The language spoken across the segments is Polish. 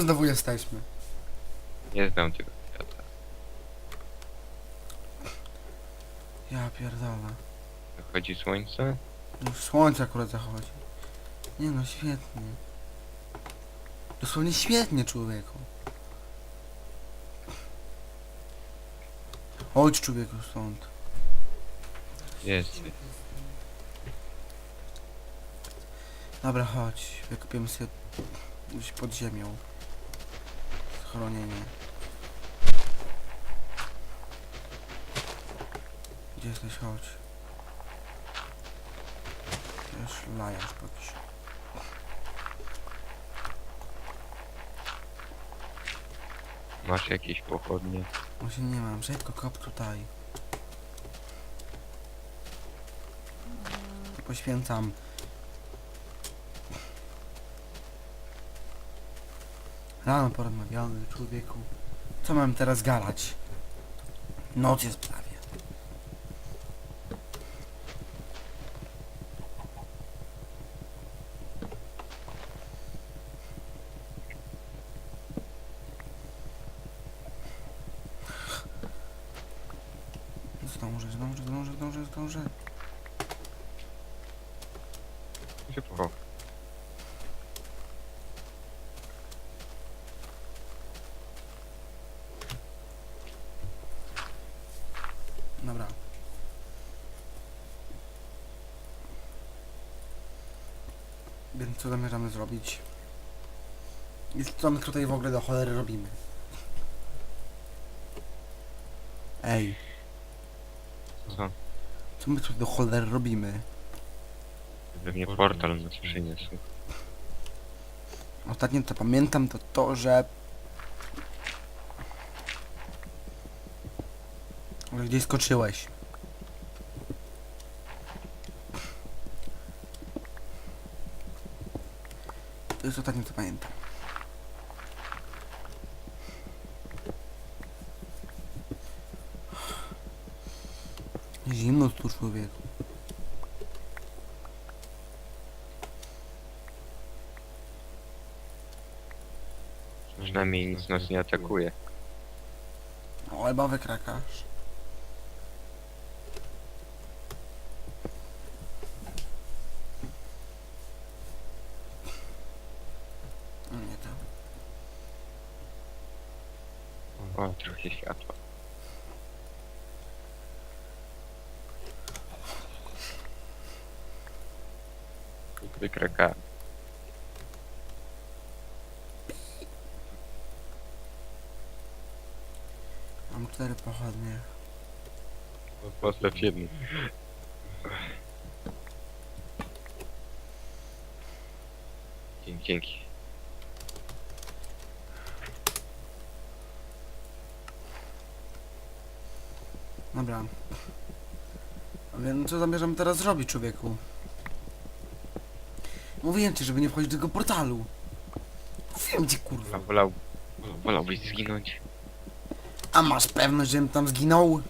my znowu jesteśmy? Nie znam tego świata. Ja pierdolę. Wychodzi słońce? Już słońce akurat zachodzi. Nie no, świetnie. Dosłownie świetnie, człowieku. Chodź, człowieku, stąd. Jest. Dobra, chodź. Wykopiemy sobie gdzieś pod ziemią. Schronienie. Gdzie jesteś? Chodź. Już lajasz jakiś. Masz jakieś pochodnie? Właśnie nie mam. Rzadko kop tutaj. Poświęcam. Rano porozmawiamy, człowieku. Co mam teraz galać? Noc jest prawie. Zdążę, zdążę, zdążę, zdążę, zdążę. Szybko. Dobra. Więc co zamierzamy zrobić? I co my tutaj w ogóle do cholery robimy? Ej, Co? co my tutaj do cholery robimy? Pewnie portal nas przyniósł. Ostatnio co pamiętam to to, że... że gdzieś skoczyłeś. To jest ostatnio co pamiętam. Zimno tu człowieku. Przynajmniej nic nas nie atakuje. O, chyba wykrakasz. No Nie to. O, trochę światła. Wykraka. Mam cztery pochodnie. Postaw jedną. Dzięki, dzięki. Dobra. A więc co zamierzam teraz zrobić, człowieku? Mówiłem ci, żeby nie wchodzić do tego portalu. Mówiłem ci, kurwa. Wolał, wolałbyś zginąć? A masz pewność, żebym tam zginął?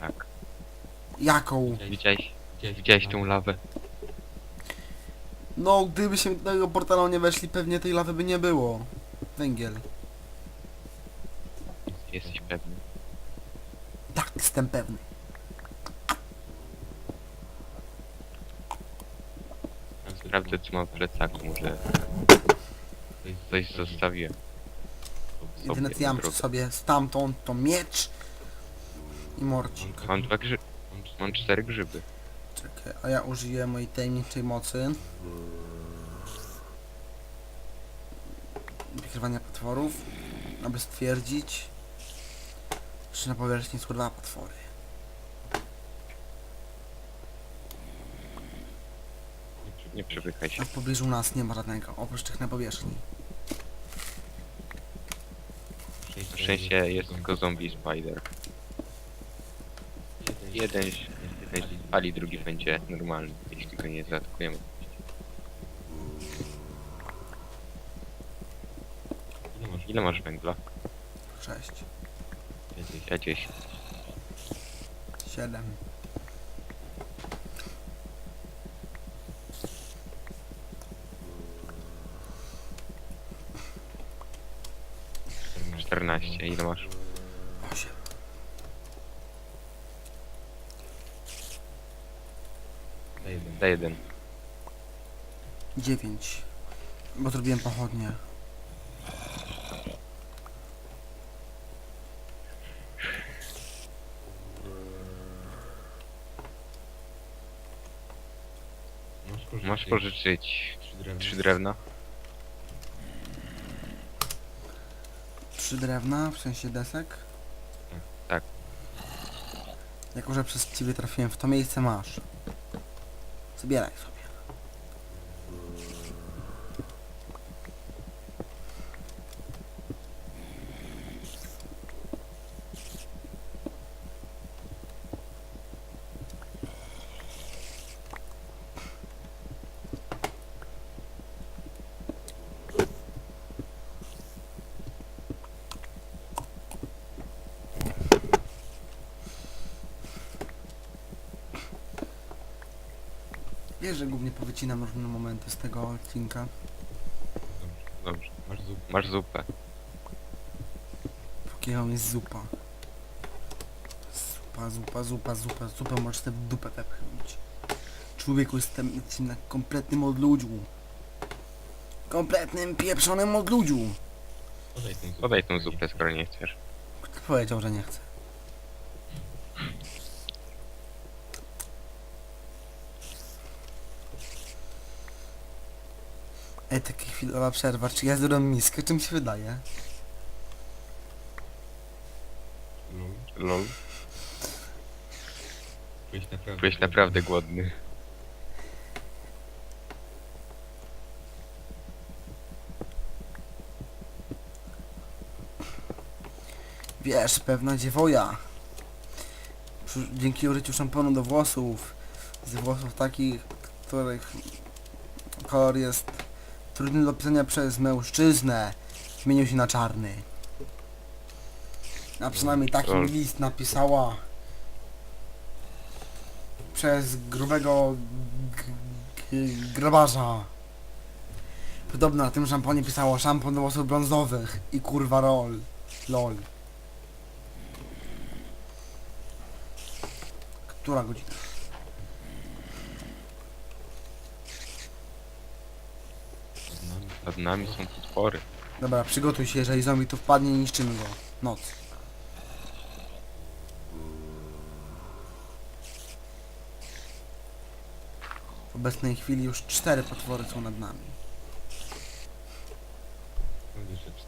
Tak. Jaką? Widziałeś, widziałeś tą lawę? No, gdybyśmy do tego portalu nie weszli, pewnie tej lawy by nie było. Węgiel. Jesteś pewny? Tak, jestem pewny. Sprawdzę co mam w plecaku, może... Coś zostawiłem. Jedyne co ja mam przy sobie stamtąd to miecz i morcik. Mam dwa grzyby. Mam cztery grzyby. Czekaj, a ja użyję mojej tajemniczej mocy. Wykrywania potworów, aby stwierdzić, czy na powierzchni są dwa potwory. Nie przepychaj się. A w pobliżu nas nie ma żadnego, oprócz tych na powierzchni. Na szczęście jest tylko zombie spider. Jeden, jeden się spali, drugi będzie normalny, jeśli go nie zaatakujemy. Ile masz węgla? Sześć, Ja 10. siedem. 14. Ile masz? 8. Daj jeden. Daj jeden. 9. Bo zrobiłem pochodnie. Masz pożyczyć Trzy drewna. Trzy drewna? 3 drewna, w sensie desek. Tak. Tak. Jako, że przez ciebie trafiłem w to miejsce, masz. Zbieraj sobie. Wiesz, że głównie powycinam różne momenty z tego odcinka. Dobrze. Masz zupę. Masz zupę. Póki jest zupa. Zupa, zupa, zupa, zupa, zupę możesz sobie w dupę wepchnąć. Człowieku, jestem jestem na kompletnym odludziu. Kompletnym pieprzonym odludziu. Podaj tą zupę. Podaj tą zupę, skoro nie chcesz. Kto powiedział, że nie chce? Ej, taka chwilowa przerwa. Czy ja zrobię miskę? Czym się wydaje? Lol. Lol. Byłeś naprawdę. Byłeś naprawdę głodny. Wiesz, pewna dziewoja. Przy- Dzięki użyciu szamponu do włosów, z włosów takich, których kolor jest trudny do pisania przez mężczyznę, zmienił się na czarny. A przynajmniej taki list napisała przez grubego grabarza. Podobno na tym szamponie pisało szampon do włosów brązowych i kurwa rol. Lol. Która godzina? Nad nami. Są potwory. Dobra, przygotuj się, jeżeli zombie tu wpadnie, niszczymy go. Noc. W obecnej chwili już cztery potwory są nad nami,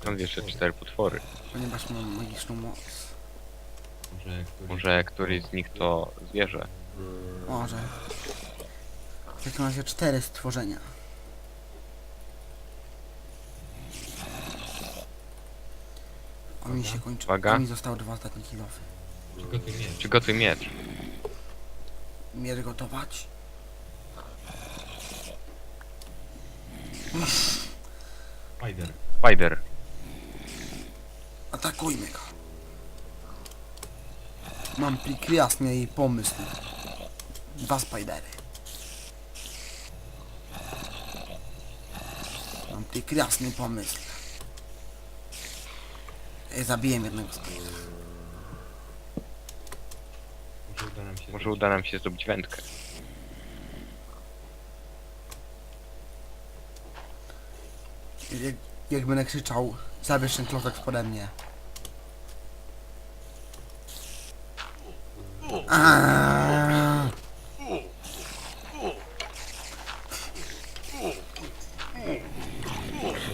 Skąd jeszcze cztery? Potwory? cztery potwory? ponieważ mam magiczną moc. Może któryś... Może któryś z nich to zwierzę? Może. W takim razie cztery stworzenia. A mi się kończy. Uwaga. Mi zostały dwa ostatnie kilofy. Przygotuj miecz. Przygotuj miecz. Mier gotować. Spider. Spider. Atakujmy go. Mam plik jasny i pomysł. Dwa spidery. Mam plik jasny pomysł. Ej, zabiję jednego spidera. Może uda nam się... Może uda nam się zrobić wędkę. Jak, jak będę krzyczał, zabierz ten klocek spode mnie. Aaaa!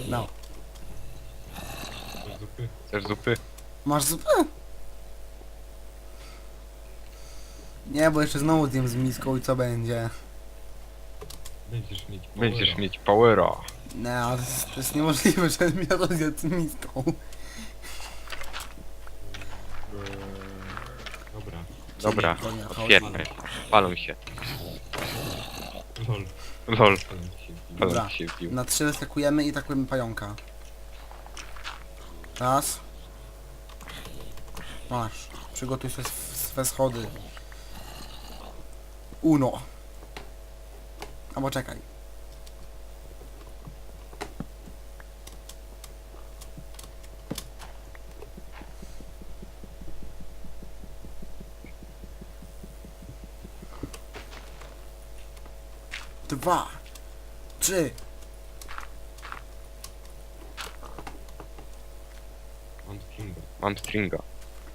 No. Chcesz zupy? Masz zupę? Nie, bo jeszcze znowu zjem z miską i co będzie? Będziesz mieć Będziesz powera. mieć powera. Nie, ale to jest, to jest niemożliwe, że mnie rozjadł z miską. Dobra. Dobra, Konia otwieraj. Palą się. Lol. Lol. Dobra. Palą się wbił. Na trzy wyskakujemy i atakujemy pająka. Raz. Masz. Przygotuj swe, swe schody. Uno. Albo czekaj. Dwa. Trzy. Mam stringa.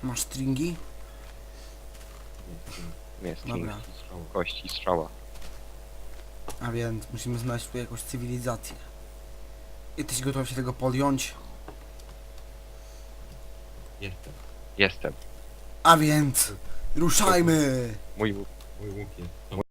Masz stringi? Nie, string. Dobra. Kości, strzała. A więc musimy znaleźć tu jakąś cywilizację. Jesteś gotów się tego podjąć? Jestem. Jestem. A więc ruszajmy! Mój łuk. Mój łuk jest.